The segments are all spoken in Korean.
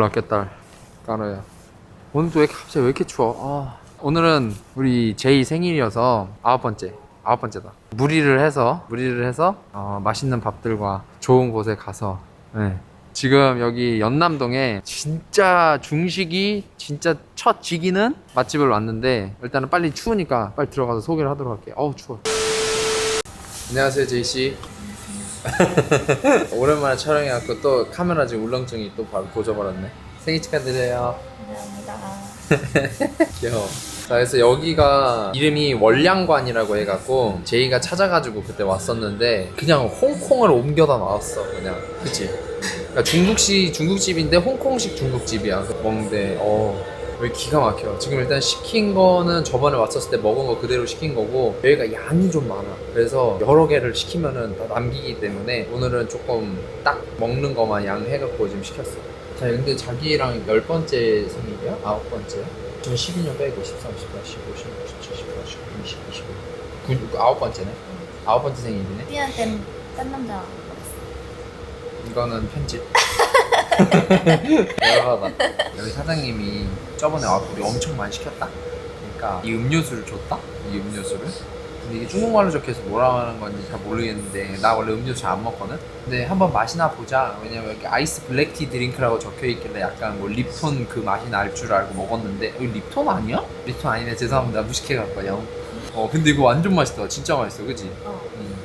맞겠다. 까노야 오늘 또 왜, 이렇게- 갑자기 왜 이렇게 추워? 아. 오늘은 우리 제이 생일이어서 아홉 번째 아홉 번째다. 무리를 해서 무리를 해서 어, 맛있는 밥들과 좋은 곳에 가서 네. 지금 여기 연남동에 진짜 중식이 진짜 첫 지기는 맛집을 왔는데 일단은 빨리 추우니까 빨리 들어가서 소개를 하도록 할게요. 어우 추워. 안녕하세요 제이씨 오랜만에 촬영해갖고 또 카메라 지금 울렁증이 또 바로 고져버렸네. 생일 축하드려요. 감사합니다. 귀여워. 자 그래서 여기가 이름이 월량관이라고 해갖고 제이가 찾아가지고 그때 왔었는데 그냥 홍콩을 옮겨다 놨어 그냥. 그치? 그러니까 중국식 중국집인데 홍콩식 중국집이야. 먹는데 어 여기 기가 막혀 지금 일단 시킨 거는 저번에 왔었을 때 먹은 거 그대로 시킨 거고 여기가 양이 좀 많아. 그래서 여러 개를 시키면은 다 남기기 때문에 오늘은 조금 딱 먹는 것만 양 해갖고 지금 시켰어 자 근데 자기랑 열 번째 생일이야? 아홉 번째? 2012년 빼고 13, 14, 15, 16, 17, 18, 19, 20, 25 구, 아홉 번째네? 아홉 번째 생일이네? 삐한텐 딴 남자. 이거는 편집 열받아 여기 사장님이 저번에 와서 우리 엄청 많이 시켰다. 그러니까 이 음료수를 줬다? 이 음료수를? 근데 이게 중국말로 적혀서 뭐라고 하는 건지 잘 모르겠는데 나 원래 음료수 잘 안 먹거든? 근데 한번 맛이나 보자. 왜냐면 이렇게 아이스 블랙티 드링크라고 적혀 있길래 약간 뭐 립톤 그 맛이 날 줄 알고 먹었는데 이거 립톤 아니야? 립톤 아니네. 죄송합니다. 무식해 갖고요 어 근데 이거 완전 맛있다. 진짜 맛있어. 그지? 어. 음.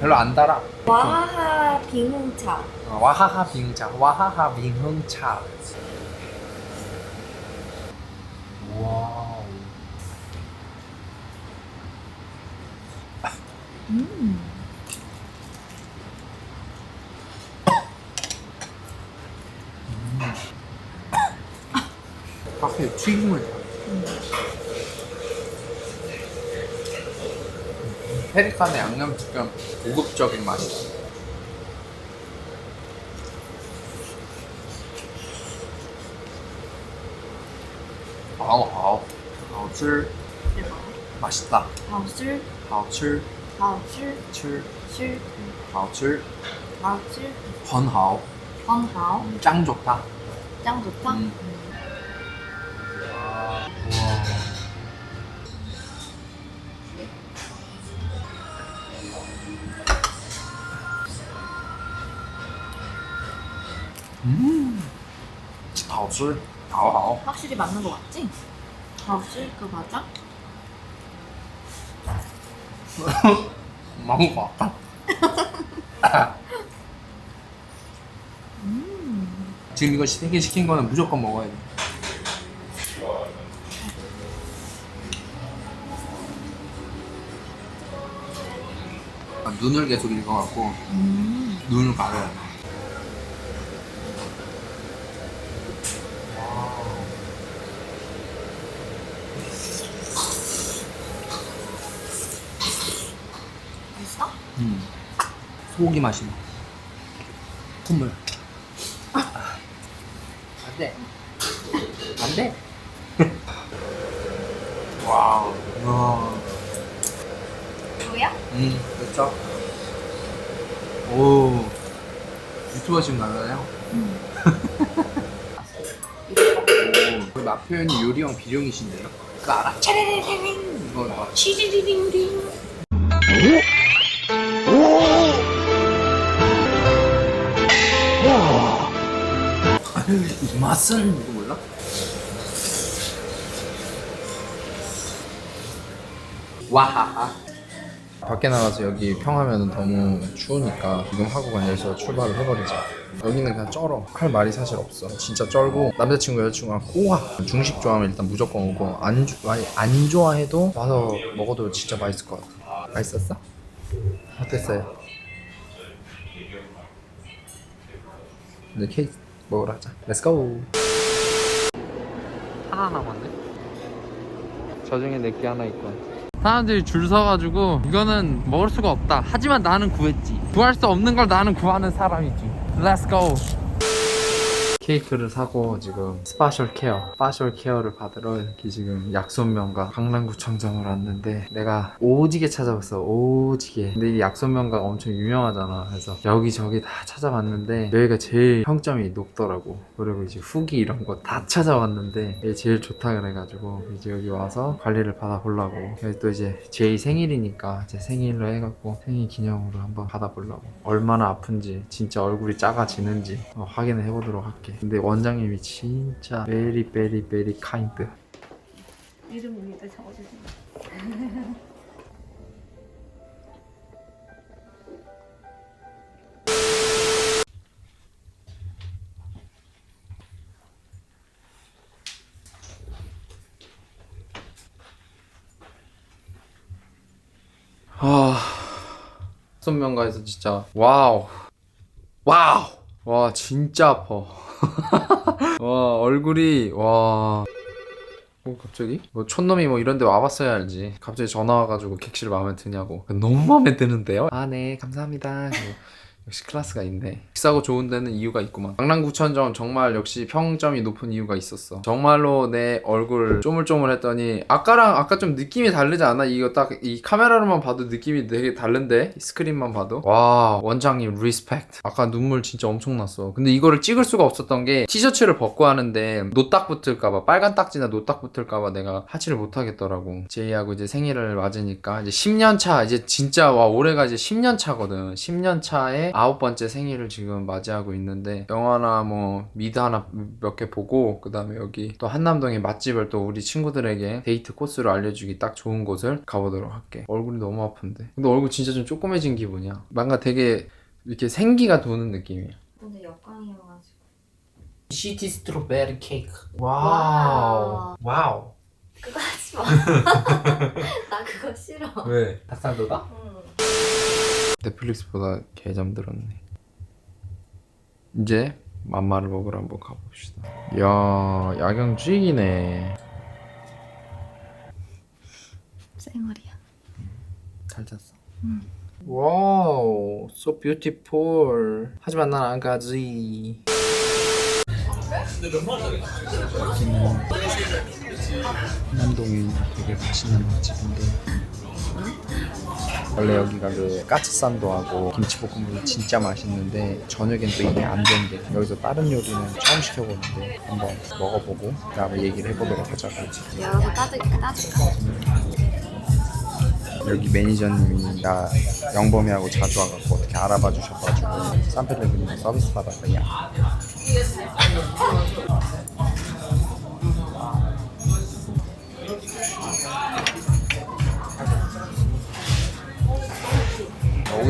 별로 안 달아 와하하 빙차. 어, 와하하 빙차 와하하 빙흥차 와우 음. 확실히 튀김을 잘 음. 페리칸의 양념치킨 고급적인 맛이다. 아우. 아우 아우 출 맛있다. 아우 술. 아우 출 아우 출 출, 아우 출 아우 출 번하오. 번하오. 음, 짱 좋다. 짱 좋다. 음. 음, 好吃，好好。 확실히 맞는 거 맞지? 好吃 그거 맞아? 너무 맛있다. 음. 지금 이거 세 개 시킨 거는 무조건 먹어야 돼. 아, 눈을 계속 읽어갖고 음. 눈을 가려야 돼. 음. 소고기 맛이 나. 콧물. 안 돼. 안 돼. 와우. 와. 뭐야? 음, 됐죠? 오. 유튜버 지금 나가나요? 음. 오. 우리 맛 표현이 요리형 비룡이신데요? 그거 알아? 차례리링. 이거 봐. 치리리링링. 이 맛은 이거 몰라? 와하하 밖에 나가서 여기 평하면 너무 추우니까 지금 하고 여기서 출발을 해버리자 여기는 그냥 쩔어 할 말이 사실 없어 진짜 쩔고 남자친구 여자친구가 꼬아 중식 좋아하면 일단 무조건 오고 안, 주- 아니, 안 좋아해도 와서 먹어도 진짜 맛있을 것 같아 맛있었어? 어땠어요? 이제 케이크 먹으러 가자. 렛츠고 하나 남았네. 저 중에 내게 하나 있고. 사람들이 줄 서가지고 이거는 먹을 수가 없다. 하지만 나는 구했지. 구할 수 없는 걸 나는 구하는 사람이지. 렛츠고 케이크를 사고 지금 스파셜 케어, 스파셜 케어를 받으러 이렇게 지금 약손면가 강남구청장으로 왔는데 내가 오지게 찾아봤어, 오지게. 근데 이 약손면가가 엄청 유명하잖아. 그래서 여기저기 다 찾아봤는데 여기가 제일 평점이 높더라고. 그리고 이제 후기 이런 거 다 찾아봤는데 이게 제일 좋다 그래가지고 이제 여기 와서 관리를 받아보려고. 여기 또 이제 제이 생일이니까 제 생일로 해갖고 생일 기념으로 한번 받아보려고. 얼마나 아픈지 진짜 얼굴이 작아지는지 어, 확인을 해보도록 할게. 근데 원장님이 진짜 베리 베리 베리 카인드. 이름 위에다 적어주세요. 아 손명가에서 진짜 와우 와우 와 진짜 아파. 와 얼굴이 와. 어, 갑자기? 뭐 촌놈이 뭐 이런 데 와봤어야 알지. 갑자기 전화 와가지고 객실 마음에 드냐고. 너무 마음에 드는데요? 아 네 감사합니다 역시 클래스가 있네. 비싸고 좋은 데는 이유가 있구만. 강남구청점 정말 역시 평점이 높은 이유가 있었어. 정말로 내 얼굴 쪼물쪼물 했더니 아까랑 아까 좀 느낌이 다르지 않아? 이거 딱 이 카메라로만 봐도 느낌이 되게 다른데? 스크린만 봐도? 와 원장님 리스펙트. 아까 눈물 진짜 엄청 났어. 근데 이거를 찍을 수가 없었던 게 티셔츠를 벗고 하는데 노딱 붙을까봐 빨간 딱지나 노딱 붙을까봐 내가 하지를 못하겠더라고. 제이하고 이제 생일을 맞으니까 이제 10년 차 이제 진짜 와 올해가 이제 10년 차거든. 10년 차에 아홉 번째 생일을 지금 맞이하고 있는데 영화나 뭐 미드 하나 몇 개 보고 그 다음에 여기 또 한남동의 맛집을 또 우리 친구들에게 데이트 코스로 알려주기 딱 좋은 곳을 가보도록 할게 얼굴이 너무 아픈데 근데 얼굴 진짜 좀 조그매진 기분이야 뭔가 되게 이렇게 생기가 도는 느낌이야 오늘 역광이어가지고. 시티 스트로베리 케이크 와우. 와우 그거 하지 마. 나 그거 싫어. 왜? 닭살도다? 응. 넷플릭스보다 개 잠들었네. 이제 맘마를 먹으러 한번 가봅시다. 이야 야경 쥐기네. 쌩얼이야. 잘 잤어. 와우 so beautiful. 하지만 난 안 가지. 한남동에 되게 맛있는 맛집인데 원래 여기가 그 까치산도 하고 김치볶음밥이 진짜 맛있는데 저녁엔 또 이게 안 된대 여기서 다른 요리는 처음 시켜보는데 한번 먹어보고 그 다음에 얘기를 해보도록 하자고 열어서 따줄까? 따줄까? 여기 매니저님이 나 영범이하고 자주 와갖고 어떻게 알아봐 주셔가지고 산펠레그린 서비스 받았어요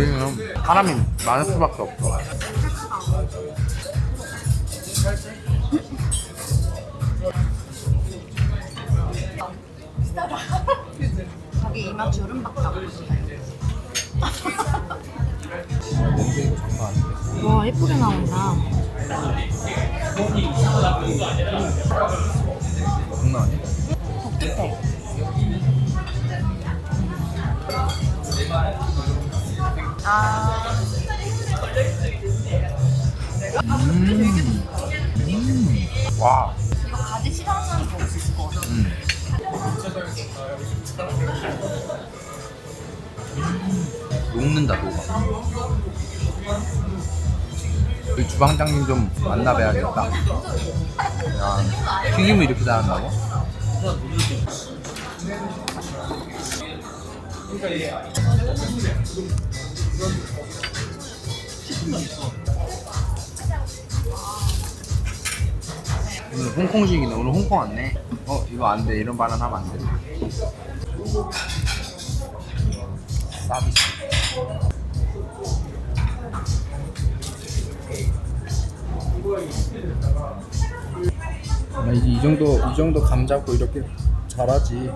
여기는 사람이 많을 수밖에 없어 거기 이마 주름밖에 장난 아닌데 와 예쁘게 나온다. 아. 와 이거 가지 싫어하는 사람도 없을 것 같아. 녹는다 녹아 그 주방장님 좀 만나봐야겠다 야 튀김을 이렇게 잘한다고? 오늘 홍콩식이네 오늘 홍콩 왔네. 어 이거 안 돼. 이런 발언 하면 안돼. 서비스 나 이제 이 정도 이 정도 감 잡고 이렇게 잘하지.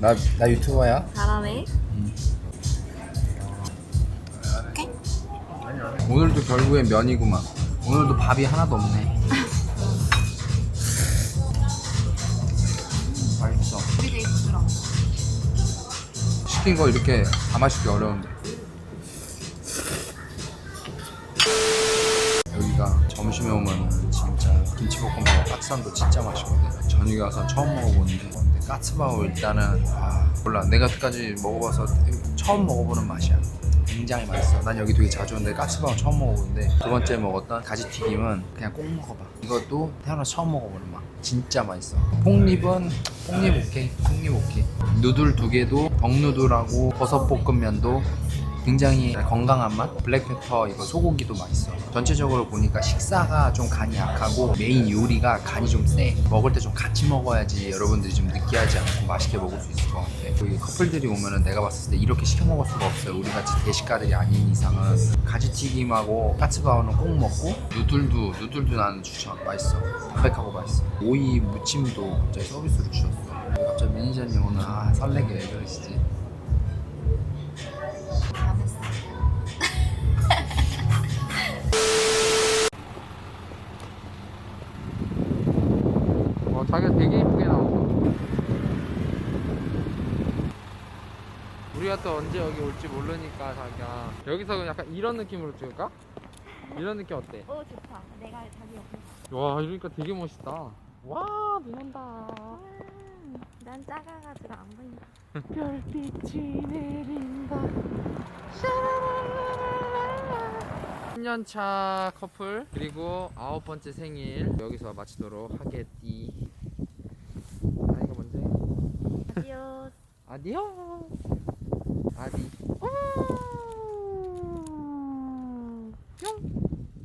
나 나 유튜버야. 잘하네. 오늘도 결국엔 면이구만 오늘도 밥이 하나도 없네 맛있어. 시킨 거 이렇게 다 마시기 어려운데 여기가 점심에 오면 닭산도 진짜 맛있거든. 저녁에 와서 처음 먹어보는데 근데 까츠바오 일단은 아 몰라 내가 여태까지 먹어봐서 처음 먹어보는 맛이야. 굉장히 맛있어. 난 여기 되게 자주 오는데 까츠바오 처음 먹어보는데 두 번째 먹었던 가지튀김은 그냥 꼭 먹어봐. 이것도 태어나 처음 먹어보는 맛. 진짜 맛있어. 폭립은 폭립 오케이. 폭립 오케이. 누들 두 개도 덕누들하고 버섯 볶음면도 굉장히 건강한 맛. 블랙페퍼 이거 소고기도 맛있어. 전체적으로 보니까 식사가 좀 간이 약하고 메인 요리가 간이 좀 세. 먹을 때 좀 같이 먹어야지 여러분들이 좀 느끼하지 않고 맛있게 먹을 수 있을 것 같아. 여기 커플들이 오면은 내가 봤을 때 이렇게 시켜 먹을 수가 없어요. 우리 같이 대식가들이 아닌 이상은 가지튀김하고 까츠바오는 꼭 먹고 누들도 누들도 나는 추천. 맛있어. 담백하고 맛있어. 오이 무침도 갑자기 서비스로 주셨어. 갑자기 매니저님 오늘 아 설레게 왜 그러시지? 우리가 또 언제 여기 올지 모르니까 자기야. 여기서 약간 이런 느낌으로 찍을까? 이런 느낌 어때? 오 좋다. 내가 자기 옆에. 와 이러니까 되게 멋있다. 와, 눈 온다. 음, 난 작아가지고 안 보인다. 별빛이 내린다. 10년차 커플 그리고 아홉 번째 생일 여기서 마치도록 하겠디. 아이가 먼저 해. 아디오스. 아디오. 아비. 뿅.